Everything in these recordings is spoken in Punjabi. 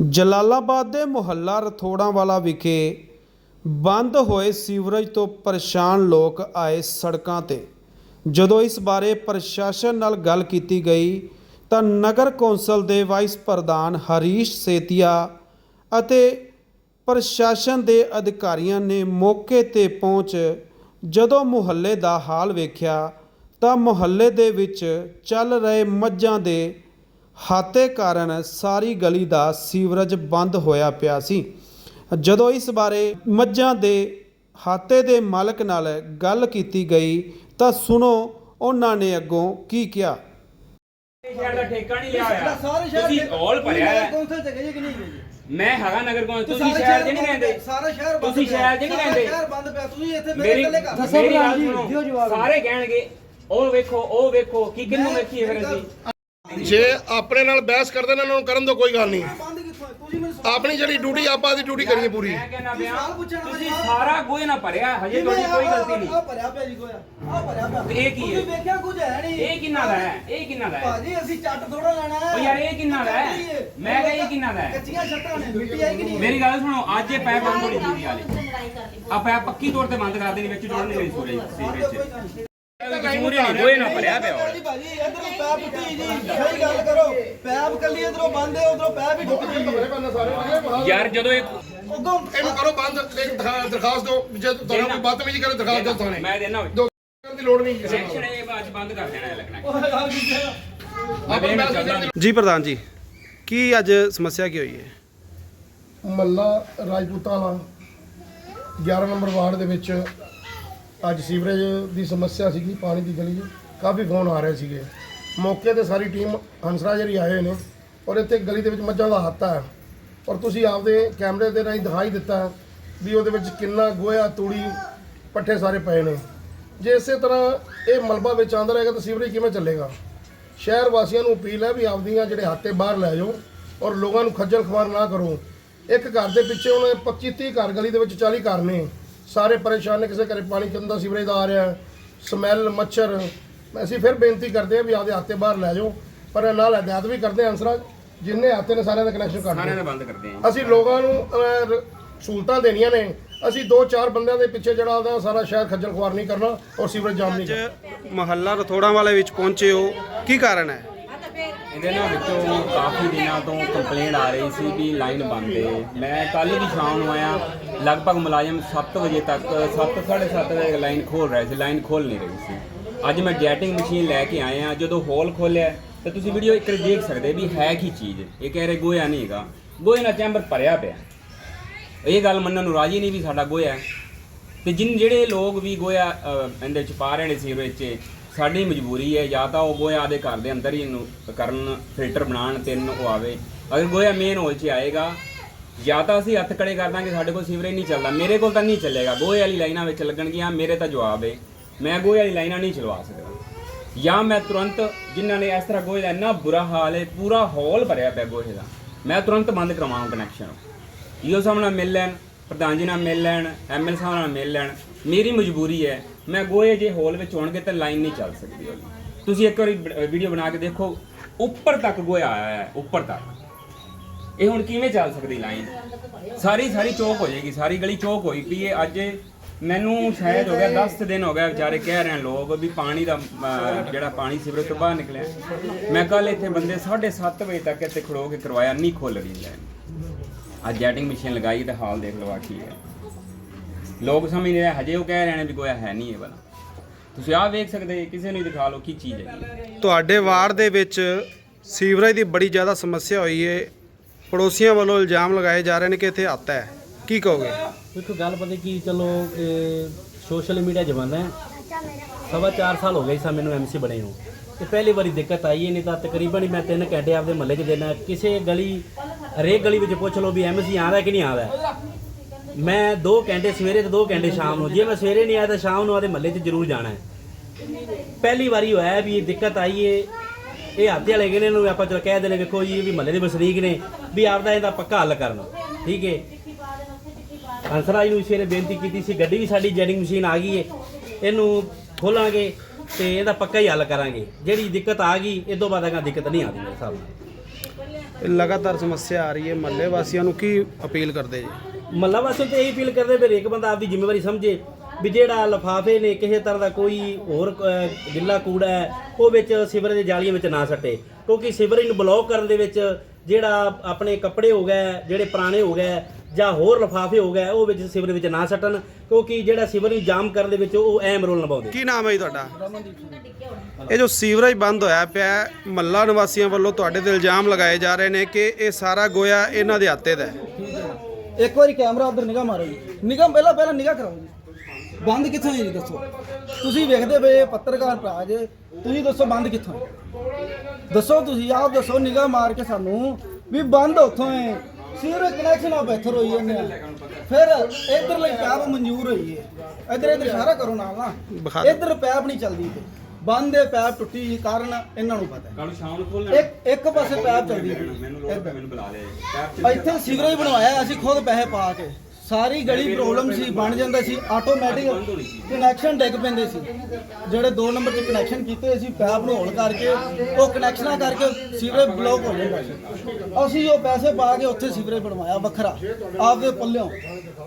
ਜਲਾਲਾਬਾਦ ਦੇ ਮੁਹੱਲਾ ਰਥੋੜਾਂ ਵਾਲਾ ਵਿਖੇ ਬੰਦ ਹੋਏ ਸੀਵਰੇਜ ਤੋਂ ਪਰੇਸ਼ਾਨ ਲੋਕ ਆਏ ਸੜਕਾਂ ਤੇ। ਜਦੋਂ ਇਸ ਬਾਰੇ ਪ੍ਰਸ਼ਾਸਨ ਨਾਲ ਗੱਲ ਕੀਤੀ ਗਈ, ਤਾਂ ਨਗਰ ਕੌਂਸਲ ਦੇ ਵਾਈਸ ਪ੍ਰਧਾਨ ਹਰੀਸ਼ ਸੇਤੀਆ ਅਤੇ ਪ੍ਰਸ਼ਾਸਨ ਦੇ ਅਧਿਕਾਰੀਆਂ ਨੇ ਮੌਕੇ ਤੇ ਪਹੁੰਚ ਜਦੋਂ ਮੁਹੱਲੇ ਦਾ ਹਾਲ ਵੇਖਿਆ, ਤਾਂ ਮੁਹੱਲੇ ਦੇ ਵਿੱਚ ਚੱਲ ਰਹੇ ਮੱਝਾਂ ਦੇ ਹਾਤੇ ਕਾਰਨ ਸਾਰੀ ਗਲੀ ਦਾ ਸੀਵਰੇਜ ਬੰਦ ਹੋਇਆ ਪਿਆ ਸੀ। ਜਦੋਂ ਇਸ ਬਾਰੇ ਮੱਝਾਂ ਦੇ ਹਾਤੇ ਦੇ ਮਾਲਕ ਨਾਲ ਗੱਲ ਕੀਤੀ ਗਈ ਤਾਂ ਸੁਣੋ ਉਹਨਾਂ ਨੇ ਅੱਗੋਂ ਕੀ ਕਿਹਾ। ਸ਼ਹਿਰ ਦਾ ਠੇਕਾ ਨਹੀਂ ਲਿਆ ਹੋਇਆ। ਸਾਰੇ ਸ਼ਹਿਰ ਤੁਸੀਂ ਔਲ ਭਰਿਆ ਹੈ। ਕੌਂਸਲ ਚ ਗਏ ਕਿ ਨਹੀਂ ਗਏ ਜੀ? ਮੈਂ ਹੈਗਾ ਨਗਰ ਕੌਂਸਲ ਤੇ ਤੁਸੀਂ ਸਾਰੇ ਸ਼ਹਿਰ ਨਹੀਂ ਬੰਦ ਰਹਿੰਦੇ। ਸਾਰਾ ਸ਼ਹਿਰ ਬੰਦ ਤੁਸੀਂ ਸ਼ਹਿਰ ਨਹੀਂ ਸਾਰਾ ਰਹਿੰਦੇ। ਸ਼ਹਿਰ ਬੰਦ ਪਿਆ ਤੁਸੀਂ ਇੱਥੇ ਮੇਰੇ ਮੇਰੀ ਇਕੱਲੇ ਘਰ ਮੇਰੀ ਦੱਸੋ ਗੱਲ ਜੀ, ਸੁਣੋ ਦਿਓ ਜਵਾਬ। ਸਾਰੇ ਕਹਿਣਗੇ ਉਹ ਵੇਖੋ ਉਹ ਵੇਖੋ ਕੀ ਕਿੰਨੂੰ ਵੇਖੀਏ ਫਿਰ ਅਸੀਂ? ਜੇ ਆਪਣੇ ਨਾਲ ਬਹਿਸ ਕਰਦੇ ਨੇ ਇਹਨਾਂ ਨੂੰ ਕਰਨ ਦੋ ਕੋਈ ਗੱਲ ਨਹੀਂ। ਬੰਦ ਕਿੱਥੋਂ ਹੈ? ਤੁਸੀਂ ਮੈਨੂੰ ਸਵਾਲ ਆਪਣੀ ਜਿਹੜੀ ਡਿਊਟੀ ਆਪਾਂ ਦੀ ਡਿਊਟੀ ਕਰੀਏ ਪੂਰੀ। ਮੈਂ ਕਹਿੰਦਾ ਤੁਸੀਂ ਪਿਆ ਸਵਾਲ ਪੁੱਛਣ ਵਾਲੇ ਤੁਸੀਂ ਆ। ਸਾਰਾ ਗੋਏ ਨਾ ਭਰਿਆ ਹਜੇ ਤੁਹਾਡੀ ਕੋਈ ਗਲਤੀ ਨਹੀਂ। ਆਹ ਭਰਿਆ ਪਿਆ ਜੀ ਗੋਇਆ ਆਹ ਭਰਿਆ ਪਿਆ। ਤੇ ਇਹ ਕੀ ਹੈ? ਤੁਸੀਂ ਵੇਖਿਆ ਕੁਝ ਹੈ ਨਹੀਂ? ਇਹ ਕਿੰਨਾ ਦਾ ਹੈ? ਇਹ ਕਿੰਨਾ ਦਾ ਹੈ? ਭਾਜੀ ਅਸੀਂ ਚੱਟ ਥੋੜਾ ਲੈਣਾ ਹੈ। ਉਹ ਯਾਰ ਇਹ ਕਿੰਨਾ ਦਾ ਹੈ? ਮੈਂ ਕਿਹਾ ਇਹ ਕਿੰਨਾ ਦਾ ਹੈ? ਕੱਚੀਆਂ ਛੱਤਾਂ ਨੇ ਮਿੱਟੀ ਆਈ ਕਿ ਨਹੀਂ? ਮੇਰੀ ਗੱਲ ਸੁਣੋ ਅੱਜ ਇਹ ਪੈਪ ਬੰਦ ਹੋਣੀ ਚਾਹੀਦੀ ਵਾਲੀ ਆ ਪੈਪ ਪੱਕੀ ਤੌਰ ਤੇ ਬੰਦ ਕਰ ਦੇਣੀ ਵਿੱਚ ਜੋੜਨ ਨਹੀਂ ਸੋਰੇ ਸੀ ਵਿੱਚ। ਹੀ ਨਹੀਂ ਗੋਏ ਨਾ ਭਰਿਆ ਪਿਆ ਜੀ ਭਾਜੀ ਇਧਰੋਂ ਪੈਪ ਟੁੱਟੀ ਜੀ ਸਹੀ ਗੱਲ ਕਰੋ। ਪੈਪ ਕੱਲੀ ਇਧਰੋਂ ਬੰਦ ਹੈ ਉਧਰੋਂ ਪੈਪ ਹੀ ਟੁੱਟ ਗਈ। ਯਾਰ ਜਦੋਂ ਇਹ ਉਦੋਂ ਇਹਨੂੰ ਕਰੋ ਬੰਦ ਇੱਕ ਦਰਖਾ- ਦਰਖਾਸਤ ਦਿਓ। ਜੇ ਤੁਹਾਨੂੰ ਕੋਈ ਬਦਤਮੀਜ਼ੀ ਕਰੇ ਦਰਖਾਸਤ ਦਿਓ ਥਾਣੇ। ਮੈਂ ਦੇਣਾ ਦੋ ਕਰਨ ਦੀ ਲੋੜ ਨਹੀਂ। ਕਿਸੇ ਨੂੰ ਸੈਕਸ਼ਨ ਇਹ ਬਾਅਦ 'ਚ ਬੰਦ ਕਰ ਦੇਣਾ ਹੈ ਲੱਗਣਾ। ਆਪਾਂ ਦੇਣਾ ਬਹਿਸ ਚਾਹੁੰਦਾ ਨਹੀਂ ਜੀ ਪ੍ਰਧਾਨ ਜੀ ਕੀ ਅੱਜ ਸਮੱਸਿਆ ਕੀ ਹੋਈ ਹੈ? ਮੱਲਾ ਰਾਜਪੂਤਾਂ ਵਾਲਾ 11 ਨੰਬਰ ਵਾਰਡ ਦੇ ਵਿੱਚ ਅੱਜ ਸੀਵਰੇਜ ਦੀ ਸਮੱਸਿਆ ਸੀਗੀ, ਪਾਣੀ ਦੀ ਗਲੀ 'ਚ ਕਾਫੀ ਫੋਨ ਆ ਰਹੇ ਸੀਗੇ। ਮੌਕੇ ਤੇ ਸਾਰੀ ਟੀਮ ਹੰਸਰਾਜ ਜੀ ਆਏ ਨੇ ਔਰ ਇੱਥੇ ਗਲੀ ਦੇ ਵਿੱਚ ਮੱਝਾਂ ਦਾ ਹੱਥ ਹੈ। ਔਰ ਤੁਸੀਂ ਆਪਦੇ ਕੈਮਰੇ ਦੇ ਰਾਹੀਂ ਦਿਖਾਈ ਦਿੱਤਾ ਵੀ ਉਹਦੇ ਵਿੱਚ ਕਿੰਨਾ ਗੋਇਆ, ਤੂੜੀ, ਪੱਠੇ ਸਾਰੇ ਪਏ ਨੇ। ਜੇ ਇਸੇ ਤਰ੍ਹਾਂ ਇਹ ਮਲਬਾ ਵਿੱਚ ਆਂਦਾ ਰਹੇਗਾ ਤਾਂ ਸੀਵਰੇਜ ਕਿਵੇਂ ਚੱਲੇਗਾ? ਸ਼ਹਿਰ ਵਾਸੀਆਂ ਨੂੰ ਅਪੀਲ ਹੈ ਵੀ ਆਪਦੀਆਂ ਜਿਹੜੇ ਹੱਥੇ ਬਾਹਰ ਲੈ ਜਾਓ ਔਰ ਲੋਕਾਂ ਨੂੰ ਖੱਜਲ ਖਵਾਰ ਨਾ ਕਰੋ। ਇੱਕ ਘਰ ਦੇ ਪਿੱਛੇ ਉਹਨੇ 25 30 ਘਰ ਗਲੀ ਦੇ ਵਿੱਚ 40 ਘਰ ਨੇ। ਸਾਰੇ ਪਰੇਸ਼ਾਨ ਨੇ ਕਿਸੇ ਘਰੇ ਪਾਣੀ ਗੰਦਾ ਸੀਵਰੇਜ ਦਾ ਆ ਰਿਹਾ ਹੈ, ਸਮੈਲ ਮੱਛਰ। ਅਸੀਂ ਫਿਰ ਬੇਨਤੀ ਕਰਦੇ ਹਾਂ ਵੀ ਆਪਦੇ ਹੱਥੇ ਬਾਹਰ ਲੈ ਜਾਓ ਪਰ ਨਾਲ ਹਦਾਇਤ ਵੀ ਕਰਦੇ ਹਾਂ ਅੰਸਰਾ ਜਿੰਨੇ ਹੱਥੇ ਨੇ ਸਾਰਿਆਂ ਦਾ ਕਨੈਕਸ਼ਨ ਕਰ ਸਾਰਿਆਂ ਨੇ ਬੰਦ ਕਰਦੇ ਆ ਅਸੀਂ ਲੋਕਾਂ ਨੂੰ ਸਹੂਲਤਾਂ ਦੇਣੀਆਂ ਨੇ। ਅਸੀਂ ਦੋ ਚਾਰ ਬੰਦਿਆਂ ਦੇ ਪਿੱਛੇ ਜਿਹੜਾ ਉਹਦਾ ਸਾਰਾ ਸ਼ਹਿਰ ਖੱਜਲ ਖੁਆਰ ਨਹੀਂ ਕਰਨਾ ਔਰ ਸੀਵਰੇਜ ਜਾਮ ਨਹੀਂ ਕਰਨਾ ਮਹੱਲਾ ਰਥੋੜਾਂ ਵਾਲੇ ਵਿੱਚ ਪਹੁੰਚੇ ਹੋ ਕੀ ਕਾਰਨ ਹੈ? ਇਹਦੇ ਨਾਲ ਵਿੱਚੋਂ ਕਾਫੀ ਦਿਨਾਂ ਤੋਂ ਕੰਪਲੇਂਟ ਆ ਰਹੀ ਸੀ ਵੀ ਲਾਈਨ ਬੰਦ ਹੈ। ਮੈਂ ਕੱਲ ਵੀ ਸ਼ਾਮ ਨੂੰ ਆਇਆ, ਲਗਭਗ ਮੁਲਾਜ਼ਮ 7 ਵਜੇ ਤੱਕ 7:30 ਵਜੇ ਲਾਈਨ ਖੋਲ ਰਹੇ ਸੀ ਲਾਈਨ ਖੋਲ ਨਹੀਂ ਰਹੀ ਸੀ। ਅੱਜ ਮੈਂ ਜੈਟਿੰਗ ਮਸ਼ੀਨ ਲੈ ਕੇ ਆਇਆ, ਜਦੋਂ ਹੋਲ ਖੋਲਿਆ ਤੇ ਤੁਸੀਂ ਵੀਡੀਓ ਇੱਕ ਵਾਰੀ ਦੇਖ ਸਕਦੇ ਵੀ ਹੈ ਕੀ ਚੀਜ਼। ਇਹ ਕਹਿ ਰਹੇ ਗੋਇਆ ਨਹੀਂ ਹੈਗਾ। ਗੋਹੇ ਨਾਲ ਚੈਂਬਰ ਭਰਿਆ ਪਿਆ। ਇਹ ਗੱਲ ਮੰਨਣ ਨੂੰ ਰਾਜੀ ਨਹੀਂ ਵੀ ਸਾਡਾ ਗੋਇਆ ਹੈ। ਤੇ ਜਿਨ ਜਿਹੜੇ ਲੋਕ ਵੀ ਗੋਇਆ ਇਹਦੇ ਚ ਪਾ ਰਹੇ ਨੇ ਸੀ ਵਿੱਚ ਸਾਡੀ ਮਜਬੂਰੀ ਹੈ, ਜਾਂ ਤਾਂ ਉਹ ਗੋਇਆ ਦੇ ਘਰ ਦੇ ਅੰਦਰ ਹੀ ਇਹਨੂੰ ਕਰਨ, ਫਿਲਟਰ ਬਣਾਉਣ ਤਿੰਨ ਉਹ ਆਵੇ। ਅਗਰ ਗੋਇਆ ਮੇਨ ਹੋਲ 'ਚ ਆਏਗਾ, ਜਾਂ ਤਾਂ ਅਸੀਂ ਹੱਥ ਕੜੇ ਕਰ ਦਾਂਗੇ, ਸਾਡੇ ਕੋਲ ਸੀਵਰੇਜ ਨਹੀਂ ਚੱਲਦਾ। ਮੇਰੇ ਕੋਲ ਤਾਂ ਨਹੀਂ ਚੱਲੇਗਾ। ਗੋਹੇ ਵਾਲੀ ਲਾਈਨਾਂ ਵਿੱਚ ਲੱਗਣਗੀਆਂ ਮੇਰੇ ਤਾਂ ਜਵਾਬ ਏ। ਮੈਂ ਗੋਹੇ ਵਾਲੀ ਲਾਈਨਾਂ ਨਹੀਂ ਚਲਵਾ ਸਕਦਾ। ਜਾਂ ਮੈਂ ਤੁਰੰਤ ਜਿਨ੍ਹਾਂ ਨੇ ਇਸ ਤਰ੍ਹਾਂ ਗੋਹੇ ਦਾ ਇੰਨਾ ਬੁਰਾ ਹਾਲ ਹੈ ਪੂਰਾ ਹਾਲ ਭਰਿਆ ਪਿਆ ਗੋਹੇ ਦਾ, ਮੈਂ ਤੁਰੰਤ ਬੰਦ ਕਰਵਾਉਂ ਕਨੈਕਸ਼ਨ ਈਓ ਸਾਹਿਬ ਨਾਲ ਮਿਲ ਲੈਣ, ਪ੍ਰਧਾਨ ਜੀ ਨਾਲ ਮਿਲ ਲੈਣ ਐਮਐਲ ਸਾਹਿਬ ਨਾਲ ਮਿਲ ਲੈਣ। ਮੇਰੀ ਮਜਬੂਰੀ ਹੈ ਮੈਂ ਗੋਏ ਜੇ ਹੋਲ ਵਿੱਚ ਹੋਣਗੇ ਤਾਂ ਲਾਈਨ ਨਹੀਂ ਚੱਲ ਸਕਦੀ ਉਹਦੀ। ਤੁਸੀਂ ਇੱਕ ਵਾਰੀ ਵੀਡੀਓ ਬਣਾ ਕੇ ਦੇਖੋ, ਉੱਪਰ ਤੱਕ ਗੋਇਆ ਆਇਆ ਹੈ, ਉੱਪਰ ਤੱਕ। ਇਹ ਹੁਣ ਕਿਵੇਂ ਚੱਲ ਸਕਦੀ ਲਾਈਨ? ਸਾਰੀ ਸਾਰੀ ਚੌਕ ਹੋ ਜਾਏਗੀ, ਸਾਰੀ ਗਲੀ ਚੌਕ ਹੋਈ ਪਈ ਹੈ। ਅੱਜ ਮੈਨੂੰ ਸ਼ਾਇਦ ਹੋ ਗਿਆ 10 ਦਿਨ ਹੋ ਗਿਆ, ਵਿਚਾਰੇ ਕਹਿ ਰਹੇ ਲੋਕ ਵੀ ਪਾਣੀ ਦਾ ਜਿਹੜਾ ਪਾਣੀ ਸੀਵਰੇਜ ਤੋਂ ਬਾਹਰ ਨਿਕਲਿਆ। ਮੈਂ ਕੱਲ ਇੱਥੇ ਬੰਦੇ 7:30 ਵਜੇ ਤੱਕ ਇੱਥੇ ਖੜੋ ਕੇ ਕਰਵਾਇਆ, ਨਹੀਂ ਖੁੱਲ ਰਹੀ ਲਾਈਨ। ਅੱਜ ਜੈਟਿੰਗ ਮਸ਼ੀਨ ਲਗਾਈ ਤਾਂ ਹਾਲ ਦੇਖ ਲਓ ਆ ਕੀ ਹੈ। ਲੋਕ ਸਮਝ ਨਹੀਂ ਰਹੇ ਹਜੇ ਉਹ ਕਹਿ ਰਹੇ ਨੇ ਵੀ ਗੋਇਆ ਹੈ ਨਹੀਂ ਇਹ ਵਾਲਾ। ਤੁਸੀਂ ਆਹ ਵੇਖ ਸਕਦੇ ਹੋ, ਕਿਸੇ ਨੂੰ ਦਿਖਾ ਲਓ ਕੀ ਚੀਜ਼ ਹੈ। ਤੁਹਾਡੇ ਵਾਰਡ ਦੇ ਵਿੱਚ ਸੀਵਰੇਜ ਦੀ ਬੜੀ ਜ਼ਿਆਦਾ ਸਮੱਸਿਆ ਹੋਈ ਹੈ ਪੜੋਸੀਆਂ ਵੱਲੋਂ ਇਲਜ਼ਾਮ ਲਗਾਏ ਜਾ ਰਹੇ ਨੇ ਕਿ ਇੱਥੇ ਹੱਥ ਹੈ। ਕੀ ਕਹੋਗੇ? ਦੇਖੋ ਗੱਲ ਪਤਾ ਕੀ ਚਲੋ ਸੋਸ਼ਲ ਮੀਡੀਆ ਜ਼ਮਾਨਾ ਹੈ। ਸਵਾ 4 ਸਾਲ ਹੋ ਗਏ ਸਾ ਮੈਨੂੰ ਐਮਸੀ ਬਣੇ ਨੂੰ। ਤੇ ਪਹਿਲੀ ਵਾਰੀ ਦਿੱਕਤ ਆਈ ਹੈ ਨਹੀਂ ਤਾਂ ਤਕਰੀਬਨ ਹੀ ਮੈਂ ਤਿੰਨ ਘੰਟੇ ਆਪਦੇ ਮਹੱਲੇ 'ਚ ਦੇਣਾ। ਕਿਸੇ ਗਲੀ ਹਰੇਕ ਗਲੀ ਵਿੱਚ ਪੁੱਛ ਲਓ ਵੀ ਐਮਸੀ ਆਉਂਦਾ ਕਿ ਨਹੀਂ ਆਉਂਦਾ ਮੈਂ ਦੋ ਘੰਟੇ ਸਵੇਰੇ ਤੇ ਦੋ ਘੰਟੇ ਸ਼ਾਮ ਨੂੰ। ਜੇ ਮੈਂ ਸਵੇਰੇ ਨਹੀਂ ਆਇਆ ਤਾਂ ਸ਼ਾਮ ਨੂੰ ਆਦੇ ਮਹੱਲੇ 'ਚ ਜ਼ਰੂਰ ਜਾਣਾ ਹੈ। ਪਹਿਲੀ ਵਾਰੀ ਹੋਇਆ ਵੀ ਇਹ ਦਿੱਕਤ ਆਈ ਏ। ਇਹ ਹੱਥੇ ਵਾਲੇ ਕਹਿੰਦੇ ਨੂੰ ਆਪਾਂ ਚਲ ਕਹਿ ਦੇਣੇ ਵੇਖੋ ਜੀ ਇਹ ਵੀ ਮਹੱਲੇ ਦੇ ਵਸਨੀਕ ਨੇ, ਵੀ ਆਪਦਾ ਇਹਦਾ ਪੱਕਾ ਹੱਲ ਕਰਨਾ। ਠੀਕ ਏ? ਹੰਸਰਾਜ ਨੂੰ ਸਵੇਰੇ ਬੇਨਤੀ ਕੀਤੀ ਸੀ, ਗੱਡੀ ਵੀ ਸਾਡੀ ਜੈਡਿੰਗ ਮਸ਼ੀਨ ਆ ਗਈ ਏ। ਇਹਨੂੰ ਖੋਲਾਂਗੇ ਤੇ ਇਹਦਾ ਪੱਕਾ ਹੀ ਹੱਲ ਕਰਾਂਗੇ। ਜਿਹੜੀ ਦਿੱਕਤ ਆ ਗਈ, ਇਹ ਤੋਂ ਬਾਅਦ ਅਗਾ ਦਿੱਕਤ ਨਹੀਂ ਆਉਂਦੀ ਮੇਰੇ ਹਿਸਾਬ ਨਾਲ। ਇਹ ਲਗਾਤਾਰ ਸਮੱਸਿਆ ਆ ਰਹੀ ਹੈ ਮਹੱਲੇ ਵਾਸੀਆਂ ਨੂੰ ਕੀ ਅਪੀਲ ਕਰਦੇ ਜੀ? ਮੱਲਾ ਵਾਸਤੇ ਤੇ ਇਹੀ ਅਪੀਲ ਕਰਦੇ ਵੀ ਹਰੇਕ ਬੰਦਾ ਆਪਦੀ ਜ਼ਿੰਮੇਵਾਰੀ ਸਮਝੇ ਵੀ ਜਿਹੜਾ ਲਫਾਫੇ ਨੇ ਕਿਸੇ ਤਰ੍ਹਾਂ ਦਾ ਕੋਈ ਹੋਰ ਅਹ, ਗਿੱਲਾ ਕੂੜਾ ਹੈ ਉਹ ਵਿੱਚ ਸਿਵਰ ਦੇ ਜਾਲੀਆਂ ਵਿੱਚ ਨਾ ਸੱਟੇ। ਕਿਉਂਕਿ ਸਿਵਰੇਜ ਨੂੰ ਬਲੌਕ ਕਰਨ ਦੇ ਵਿੱਚ ਜਿਹੜਾ ਆਪਣੇ ਕੱਪੜੇ ਹੋ ਗਏ ਜਿਹੜੇ ਪੁਰਾਣੇ ਹੋ ਗਏ ਜਾਂ ਹੋਰ ਲਫਾਫੇ ਹੋ ਗਏ ਉਹ ਵਿੱਚ ਸਿਵਰ ਵਿੱਚ ਨਾ ਸੱਟਣ। ਕਿਉਂਕਿ ਜਿਹੜਾ ਸਿਵਰ ਨੂੰ ਜਾਮ ਕਰਨ ਦੇ ਵਿੱਚ ਉਹ ਅਹਿਮ ਰੋਲ ਨਿਭਾਉਂਦੇ। ਕੀ ਨਾਮ ਹੈ ਜੀ ਤੁਹਾਡਾ? ਇਹ ਜੋ ਸੀਵਰੇਜ ਬੰਦ ਹੋਇਆ ਪਿਆ ਹੈ, ਮਹੱਲਾ ਨਿਵਾਸੀਆਂ ਵੱਲੋਂ ਤੁਹਾਡੇ ਤੇ ਇਲਜ਼ਾਮ ਲਗਾਏ ਜਾ ਰਹੇ ਨੇ ਕਿ ਇਹ ਸਾਰਾ ਗੋਇਆ ਇਹਨਾਂ ਦੇ ਹੱਥੇ ਦਾ ਹੈ। ਇੱਕ ਵਾਰੀ ਕੈਮਰਾ ਉਧਰ ਨਿਗਾਹ ਮਾਰੋ ਜੀ। ਨਿਗਾਹ ਪਹਿਲਾਂ ਪਹਿਲਾਂ ਨਿਗਾਹ ਕਰਾਓ ਜੀ। ਬੰਦ ਕਿੱਥੋਂ ਹੈ ਜੀ ਦੱਸੋ। ਤੁਸੀਂ ਵੇਖਦੇ ਪਏ ਪੱਤਰਕਾਰ ਭਰਾ ਜੇ ਤੁਸੀਂ ਦੱਸੋ ਬੰਦ ਕਿੱਥੋਂ ਹੈ। ਦੱਸੋ ਤੁਸੀਂ ਆਪ ਦੱਸੋ ਨਿਗਾਹ ਮਾਰ ਕੇ ਸਾਨੂੰ ਵੀ ਬੰਦ ਉੱਥੋਂ ਹੈ। ਸਿਰ ਕਨੈਕਸ਼ਨ ਆ ਬਿਹਤਰ ਹੋਈ ਆ। ਫਿਰ ਇਧਰ ਲਈ ਪੈਪ ਮਨਜ਼ੂਰ ਹੋਈ ਹੈ ਇਧਰ ਇਧਰ ਇਸ਼ਾਰਾ ਕਰੋ ਨਾਲ ਨਾ। ਦਿਓ। ਇਧਰ ਪੈਪ ਨਹੀਂ ਚੱਲਦੀ ਪਈ। ਬੰਦ ਦੇ ਪੈਪ ਟੁੱਟੀ ਕਾਰਨ ਇਹਨਾਂ ਨੂੰ ਪਤਾ ਹੈ। ਕੱਲ ਸ਼ਾਮ ਨੂੰ ਖੋਲਣਾ ਇੱਕ ਇੱਕ ਪਾਸੇ ਪੈਪ ਚੱਲਦੀ ਪਈ। ਮੈਨੂੰ ਲੋੜ ਪੈ ਮੈਨੂੰ ਬੁਲਾ ਲਿਆ ਜੀ। ਇੱਥੇ ਸੀਵਰੇਜ ਬਣਵਾਇਆ ਅਸੀਂ ਖੁਦ ਪੈਸੇ ਪਾ ਕੇ। ਸਾਰੀ ਗਲੀ ਪ੍ਰੋਬਲਮ ਸੀ ਬਣ ਜਾਂਦਾ ਸੀ ਆਟੋਮੈਟਿਕ ਕਨੈਕਸ਼ਨ ਡਿੱਗ ਪੈਂਦੇ ਸੀ। ਜਿਹੜੇ 2 ਨੰਬਰ 'ਚ ਕਨੈਕਸ਼ਨ ਕੀਤੇ ਸੀ ਪੈਪ ਨੂੰ ਹੋਲ ਕਰਕੇ ਉਹ ਕਨੈਕਸ਼ਨਾਂ ਕਰਕੇ ਸੀਵਰੇਜ ਬਲੌਕ ਹੋ ਜਾਂਦਾ ਸੀ। ਅਸੀਂ ਉਹ ਪੈਸੇ ਪਾ ਕੇ ਉੱਥੇ ਸੀਵਰੇਜ ਬਣਵਾਇਆ ਵੱਖਰਾ। ਆਪਦੇ ਪੱਲਿਓਂ।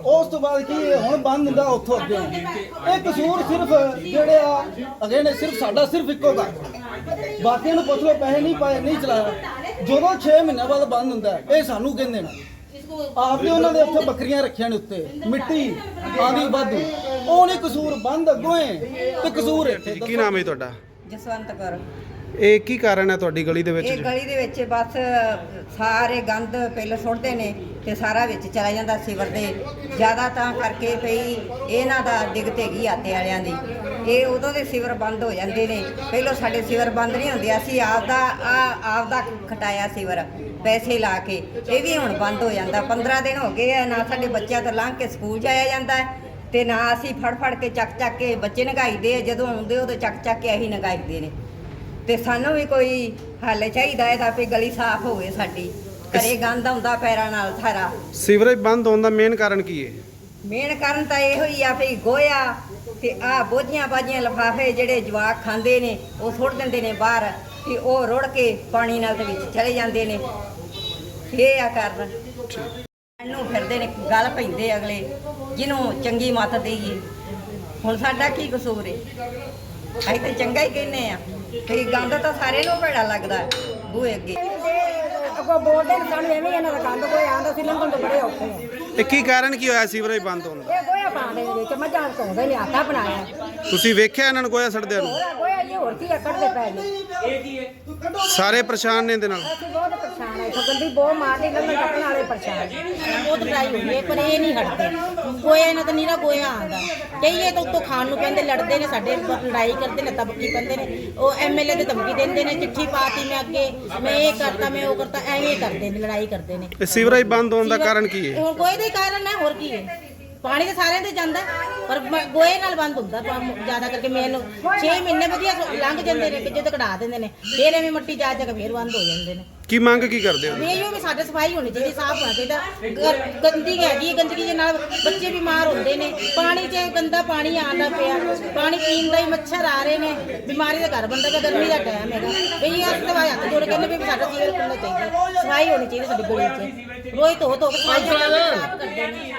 ਉਸ ਤੋਂ ਬਾਅਦ ਕੀ ਇਹ ਹੁਣ ਬੰਦ ਹੁੰਦਾ ਉੱਥੋਂ ਅੱਗੇ ਇਹ ਕਸੂਰ ਸਿਰਫ ਜਿਹੜੇ ਆ ਅਗੇ ਨੇ ਸਿਰਫ ਸਾਡਾ ਸਿਰਫ ਇੱਕੋ ਦਾ ਬਾਕੀਆਂ ਨੂੰ ਪੁੱਛ ਪੈਸੇ ਨਹੀਂ ਪਾਏ ਨਹੀਂ ਚਲਾਇਆ। ਜਦੋਂ 6 ਮਹੀਨਿਆਂ ਬਾਅਦ ਬੰਦ ਹੁੰਦਾ ਇਹ ਸਾਨੂੰ ਕਹਿੰਦੇ ਨੇ। ਆਪਦੇ ਉਹਨਾਂ ਦੇ ਉੱਥੇ ਬੱਕਰੀਆਂ ਰੱਖੀਆਂ ਨੇ ਉੱਤੇ। ਮਿੱਟੀ ਆਦੀ ਵਾਧੂ। ਉਹ ਨਹੀਂ ਕਸੂਰ ਬੰਦ ਅੱਗੋਂ ਹੈ ਤੇ ਕਸੂਰ ਇੱਥੇ ਕੀ ਨਾਮ ਹੈ ਤੁਹਾਡਾ? ਜਸਵੰਤ ਕੌਰ। ਇਹ ਕੀ ਕਾਰਨ ਹੈ ਤੁਹਾਡੀ ਗਲੀ ਦੇ ਵਿੱਚ ਇਹ ਗਲੀ ਦੇ ਵਿੱਚ ਬਸ ਸਾਰੇ ਗੰਦ ਪਹਿਲਾਂ ਸੁੱਟਦੇ ਨੇ ਤੇ ਸਾਰਾ ਵਿੱਚ ਚਲਾ ਜਾਂਦਾ ਸਿਵਰ ਦੇ। ਜ਼ਿਆਦਾ ਤਾਂ ਕਰਕੇ ਪਈ ਇਹਨਾਂ ਦਾ ਦਿੱਕਤ ਹੈਗੀ ਆਤੇ ਵਾਲਿਆਂ ਦੀ। ਇਹ ਉਦੋਂ ਦੇ ਸਿਵਰ ਬੰਦ ਹੋ ਜਾਂਦੇ ਨੇ। ਪਹਿਲਾਂ ਸਾਡੇ ਸਿਵਰ ਬੰਦ ਨਹੀਂ ਹੁੰਦੇ ਅਸੀਂ ਆਪਦਾ ਆ ਆਪਦਾ ਖਟਾਇਆ ਸਿਵਰ ਪੈਸੇ ਲਾ ਕੇ। ਇਹ ਵੀ ਹੁਣ ਬੰਦ ਹੋ ਜਾਂਦਾ। 15 ਦਿਨ ਹੋ ਗਏ ਆ ਨਾ ਸਾਡੇ ਬੱਚਿਆਂ ਤੋਂ ਲੰਘ ਕੇ ਸਕੂਲ ਜਾਇਆ ਜਾਂਦਾ ਹੈ ਤੇ ਨਾ ਅਸੀਂ ਫੜ ਫੜ ਕੇ ਚੱਕ ਚੱਕ ਕੇ ਬੱਚੇ ਨਗਾਈਦੇ ਆ। ਜਦੋਂ ਆਉਂਦੇ ਉਦੋਂ ਚੱਕ ਚੱਕ ਕੇ ਅਸੀਂ ਨਗਾਈਦੇ ਨੇ। ਤੇ ਸਾਨੂੰ ਵੀ ਕੋਈ ਹੱਲ ਚਾਹੀਦਾ ਹੈ ਤਾਂ ਵੀ ਗਲੀ ਸਾਫ਼ ਹੋਵੇ ਸਾਡੀ। ਘਰੇ ਗੰਦ ਆਉਂਦਾ ਪੈਰਾਂ ਨਾਲ ਸਾਰਾ। ਸੀਵਰੇਜ ਬੰਦ ਹੋਣ ਦਾ ਮੇਨ ਕਾਰਨ ਕੀ ਹੈ? ਮੇਨ ਕਾਰਨ ਤਾਂ ਇਹੋ ਹੀ ਆ ਵੀ ਗੋਇਆ ਤੇ ਆ ਬੋਝੀਆਂ ਬਾਜੀਆਂ ਲਫਾਫੇ ਜਿਹੜੇ ਜਵਾਕ ਖਾਂਦੇ ਨੇ ਉਹ ਸੁੱਟ ਦਿੰਦੇ ਨੇ ਬਾਹਰ ਤੇ ਉਹ ਰੁੜ ਕੇ ਪਾਣੀ ਨਾਲ ਦੇ ਵਿੱਚ ਚਲੇ ਜਾਂਦੇ ਨੇ। ਇਹ ਆ ਕਾਰਨ। ਨੂੰ ਫਿਰਦੇ ਨੇ ਗੱਲ ਪੈਂਦੇ ਅਗਲੇ ਜਿਹਨੂੰ ਚੰਗੀ ਮੱਤ ਦੇਈਏ। ਹੁਣ ਸਾਡਾ ਕੀ ਕਸੂਰ ਏ ਅਸੀਂ ਤਾਂ ਚੰਗਾ ਹੀ ਕਹਿੰਨੇ ਆ। ਤੇ ਗੰਦ ਤਾਂ ਸਾਰਿਆਂ ਨੂੰ ਭੈੜਾ ਲੱਗਦਾ ਹੈ ਬੂਹੇ ਅੱਗੇ। ਅੱਗੋਂ ਬੋਲਦੇ ਨੇ ਸਾਨੂੰ ਐਵੇਂ ਇਹਨਾਂ ਦਾ ਕੰਦ ਕੋਈ ਆਂਦਾ ਸੀ ਲੰਘਣ ਤੋਂ ਬੜੇ ਔਖੇ ਆ। ਇਹ ਕੀ ਕਾਰਨ ਕੀ ਹੋਇਆ ਸੀਵਰੇਜ ਬੰਦ ਹੋਣ ਦਾ? ਇਹ ਗੋਇਆ ਪਾਉਂਦੇ ਨੇ ਵਿੱਚ ਮੱਝਾਂ ਧੋਂਦੇ ਨੇ ਆਟਾ ਬਣਾਇਆ। ਤੁਸੀਂ ਵੇਖਿਆ ਇਹਨਾਂ ਨੂੰ ਗੋਇਆ ਸੜਦਿਆਂ ਨੂੰ? ਹੋਰ ਗੋਇਆ ਇਹ ਹੋਰ ਕੀ ਆ ਕੱਢਦੇ ਪਏ ਨੇ। ਸਾਰੇ ਪਰੇਸ਼ਾਨ ਨੇ ਇਹਦੇ ਨਾਲ। ਅਸੀਂ ਬਹੁਤ ਪਰੇਸ਼ਾਨ ਆ ਇਥੋਂ ਗੰਦੀ ਬਹੁਤ ਮਾਰਦੀ ਲੰਘਣ ਟੱਪਣ ਵਾਲੇ ਪਰੇਸ਼ਾਨ ਬਹੁਤ ਲੜਾਈ ਹੋਈ ਹੈ ਪਰ ਇਹ ਨਹੀਂ ਹਟਦੇ। ਗੋਇਆ ਇਹਨਾਂ ਦਾ ਨੀਰਾ ਗੋਇਆ ਆਂਦਾ ਕਈਏ ਤਾਂ ਉੱਤੋਂ ਖਾਣ ਨੂੰ ਕਹਿੰਦੇ ਲੜਦੇ ਨੇ ਸਾਡੇ ਲੜਾਈ ਕਰਦੇ ਨੇ ਤਬਕੀ ਪੈਂਦੇ ਨੇ। ਉਹ ਐਮਐਲਏ ਦੇ ਧਮਕੀ ਦਿੰਦੇ ਨੇ ਚਿੱਠੀ ਪਾਤੀ ਮੈਂ ਅੱਗੇ ਮੈਂ ਇਹ ਕਰਤਾ ਮੈਂ ਉਹ ਕਰਤਾ ਐਵੇਂ ਕਰਦੇ ਨੇ ਲੜਾਈ ਕਰਦੇ ਨੇ। ਇਹ ਸੀਵਰੇਜ ਬੰਦ ਹੋਣ ਦਾ ਕਾਰਨ ਕੀ ਹੈ? ਹੁਣ ਗੋਏ ਦਾ ਹੀ ਕਾਰਨ ਹੈ ਹੋਰ ਕੀ ਹੈ? ਪਾਣੀ ਤਾਂ ਸਾਰਿਆਂ ਦੇ ਜਾਂਦਾ ਪਰ ਮ- ਗੋਏ ਨਾਲ ਬੰਦ ਹੁੰਦਾ ਜ਼ਿਆਦਾ ਕਰਕੇ ਮੇਨ। 6 ਮਹੀਨੇ ਵਧੀਆ ਸ- ਲੰਘ ਜਾਂਦੇ ਨੇ ਕਿ ਜਦੋਂ ਕਢਾ ਦਿੰਦੇ ਨੇ। ਫੇਰ ਐਵੇਂ ਮਿੱਟੀ ਜਾ ਜਾ ਕੇ ਫੇਰ ਬੰਦ ਹੋ ਜਾਂਦੇ ਨੇ। ਕੀ ਮੰਗ ਕੀ ਕਰਦੇ ਹੋ? ਵੀ ਇਹੋ ਵੀ ਸਾਡੇ ਸਫ਼ਾਈ ਹੋਣੀ ਚਾਹੀਦੀ ਸਾਫ਼ ਹੋਣਾ ਚਾਹੀਦਾ। ਗ- ਗੰਦਗੀ ਹੈਗੀ ਹੈ, ਗੰਦਗੀ ਦੇ ਨਾਲ ਬੱਚੇ ਬਿਮਾਰ ਹੁੰਦੇ ਨੇ। ਪਾਣੀ 'ਚ ਗੰਦਾ ਪਾਣੀ ਆਉਂਦਾ ਪਿਆ। ਪਾਣੀ ਪੀਣ ਦਾ ਹੀ ਮੱਛਰ ਆ ਰਹੇ ਨੇ। ਬਿਮਾਰੀ ਦਾ ਘਰ ਬੰਦਾ ਗਰਮੀ ਦਾ ਟਾਈਮ ਹੈਗਾ। ਵੀ ਇਹ ਸਵਾਈ ਹੱਥ ਜੋੜ ਕੇ ਕਹਿੰਦੇ ਵੀ ਸਾਡਾ ਸੀਵਰ ਖੁੱਲ੍ਹਣਾ ਚਾਹੀਦਾ। ਸਫ਼ਾਈ ਹੋਣੀ ਚਾਹੀਦੀ ਸਾਡੀ ਗਲੀ 'ਚ। ਰੋਜ਼ ਧੋ ਧੋ ਕੇ ਸਫ਼ਾਈ ਕਰਦੇ ਨੇ।